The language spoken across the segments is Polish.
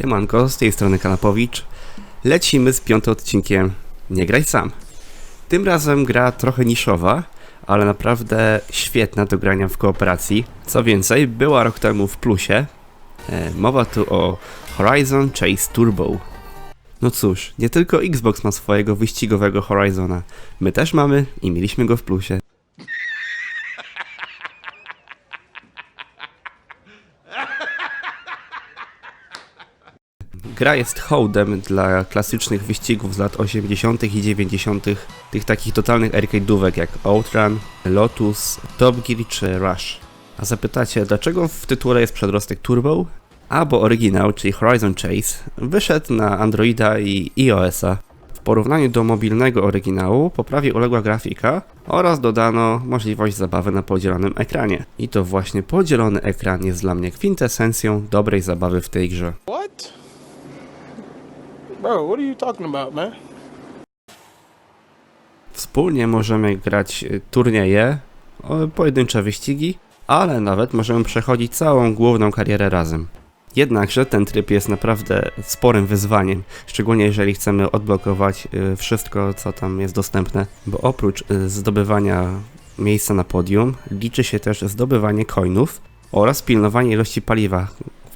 Siemanko, z tej strony Kanapowicz. Lecimy z piątym odcinkiem Nie graj sam. Tym razem gra trochę niszowa, ale naprawdę świetna do grania w kooperacji. Co więcej, była rok temu w plusie. E, mowa tu o Horizon Chase Turbo. No cóż, nie tylko Xbox ma swojego wyścigowego Horizona. My też mamy i mieliśmy go w plusie. Gra jest hołdem dla klasycznych wyścigów z lat 80. i 90., tych takich totalnych arcade'ówek jak Outrun, Lotus, Top Gear czy Rush. A zapytacie, dlaczego w tytule jest przedrostek Turbo? A bo oryginał, czyli Horizon Chase, wyszedł na Androida i iOS-a. W porównaniu do mobilnego oryginału poprawie uległa grafika oraz dodano możliwość zabawy na podzielonym ekranie. I to właśnie podzielony ekran jest dla mnie kwintesencją dobrej zabawy w tej grze. What? Bro, what are you talking about, man? Wspólnie możemy grać y, turnieje, pojedyncze wyścigi, ale nawet możemy przechodzić całą główną karierę razem. Jednakże ten tryb jest naprawdę sporym wyzwaniem, szczególnie jeżeli chcemy odblokować y, wszystko, co tam jest dostępne, bo oprócz y, zdobywania miejsca na podium, liczy się też zdobywanie coinów oraz pilnowanie ilości paliwa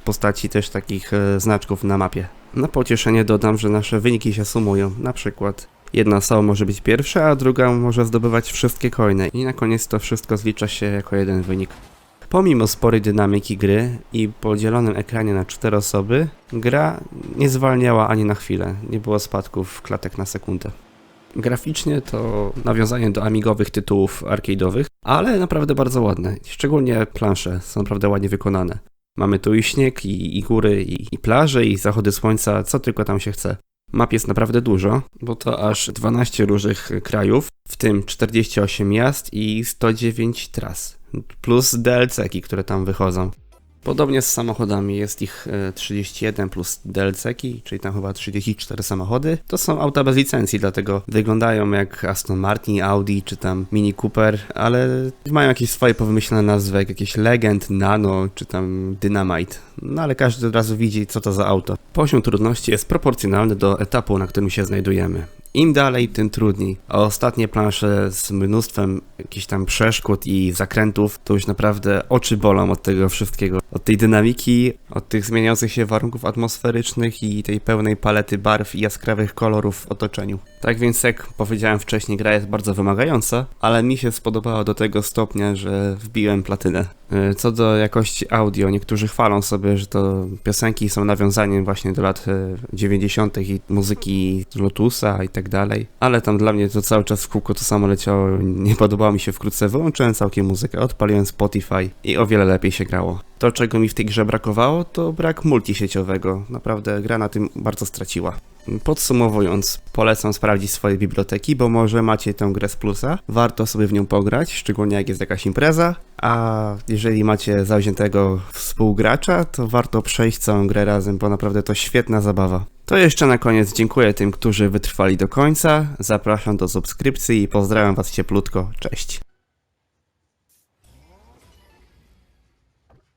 postaci też takich y, znaczków na mapie. Na pocieszenie dodam, że nasze wyniki się sumują, na przykład Jedna osoba może być pierwsza, a druga może zdobywać wszystkie coiny i na koniec to wszystko zlicza się jako jeden wynik. Pomimo sporej dynamiki gry i podzielonym ekranie na cztery osoby, gra nie zwalniała ani na chwilę, nie było spadków klatek na sekundę. Graficznie to nawiązanie do amigowych tytułów arcade'owych, ale naprawdę bardzo ładne, szczególnie plansze są naprawdę ładnie wykonane. Mamy tu i śnieg, i, i góry, i, i plaże, i zachody słońca, co tylko tam się chce. Map jest naprawdę dużo, bo to aż 12 różnych krajów, w tym 48 miast i 109 tras, plus DLC-ki, które tam wychodzą. Podobnie z samochodami, jest ich e, 31 plus DLC-ki, czyli tam chyba 34 samochody. To są auta bez licencji, dlatego wyglądają jak Aston Martin, Audi czy tam Mini Cooper, ale mają jakieś swoje powymyślone nazwy, jak jakieś Legend, Nano czy tam Dynamite. No ale każdy od razu widzi, co to za auto. Poziom trudności jest proporcjonalny do etapu, na którym się znajdujemy. Im dalej, tym trudniej. A ostatnie plansze z mnóstwem jakichś tam przeszkód i zakrętów, to już naprawdę oczy bolą od tego wszystkiego. Od tej dynamiki, od tych zmieniających się warunków atmosferycznych i tej pełnej palety barw i jaskrawych kolorów w otoczeniu. Tak więc, jak powiedziałem wcześniej, gra jest bardzo wymagająca, ale mi się spodobała do tego stopnia, że wbiłem platynę. E, Co do jakości audio, niektórzy chwalą sobie, że to piosenki są nawiązaniem właśnie do lat e, 90. i muzyki Lotusa i tak dalej, ale tam dla mnie to cały czas w kółko to samo leciało, nie podobało mi się wkrótce, wyłączyłem całkiem muzykę, odpaliłem Spotify i o wiele lepiej się grało. To, czego mi w tej grze brakowało, to brak multisieciowego. Naprawdę gra na tym bardzo straciła. Podsumowując, polecam sprawdzić swoje biblioteki, bo może macie tę grę z plusa. Warto sobie w nią pograć, szczególnie jak jest jakaś impreza. A jeżeli macie zawziętego współgracza, to warto przejść całą grę razem, bo naprawdę to świetna zabawa. To jeszcze na koniec dziękuję tym, którzy wytrwali do końca. Zapraszam do subskrypcji i pozdrawiam Was cieplutko. Cześć.